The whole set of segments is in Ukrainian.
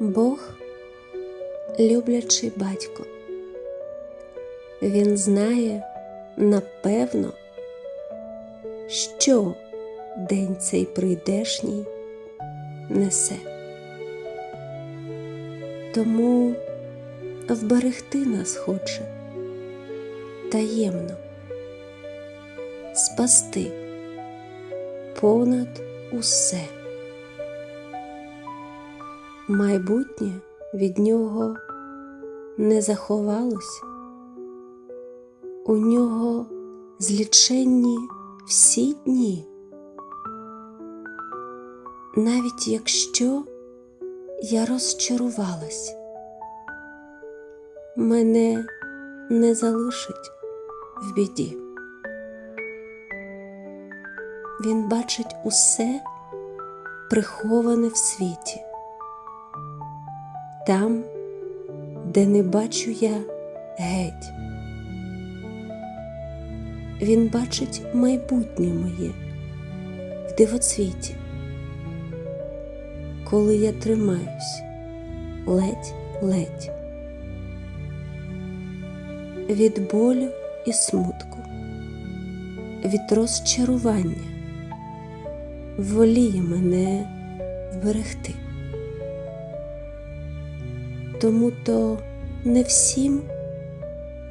Бог люблячий батько. Він знає напевно, що день цей прийдешній несе. Тому вберегти нас хоче таємно, спасти понад усе. Майбутнє від нього не заховалось, у нього зліченні всі дні, навіть якщо я розчарувалась, мене не залишить в біді. Він бачить усе приховане в світі, там, де не бачу я геть. Він бачить майбутнє моє в дивоцвіті, коли я тримаюсь ледь-ледь від болю і смутку, від розчарування воліє мене вберегти. Тому то не всім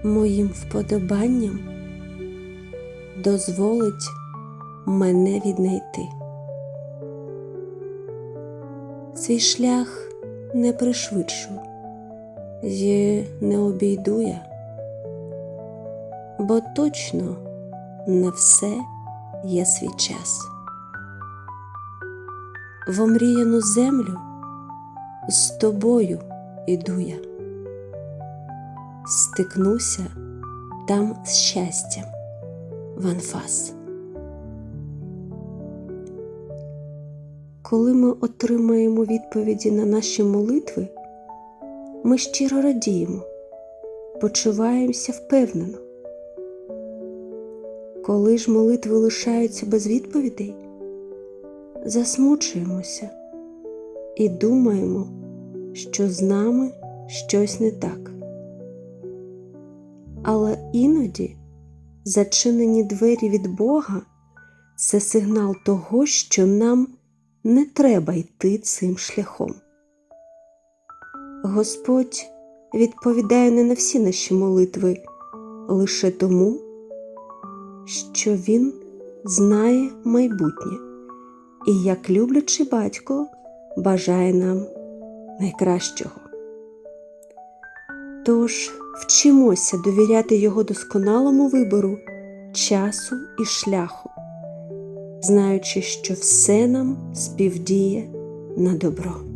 моїм вподобанням дозволить мене віднайти. Свій шлях не пришвидшу й не обійду я, бо точно на все є свій час. В омріяну землю з тобою іду я, стикнуся там з щастям в анфас. Коли ми отримаємо відповіді на наші молитви, ми щиро радіємо, почуваємося впевнено. Коли ж молитви лишаються без відповідей, засмучуємося і думаємо, що з нами щось не так. Але іноді зачинені двері від Бога це сигнал того, що нам не треба йти цим шляхом. Господь відповідає не на всі наші молитви лише тому, що Він знає майбутнє і, як люблячий батько, бажає нам найкращого. Тож вчимося довіряти Його досконалому вибору часу і шляху, знаючи, що все нам співдіє на добро.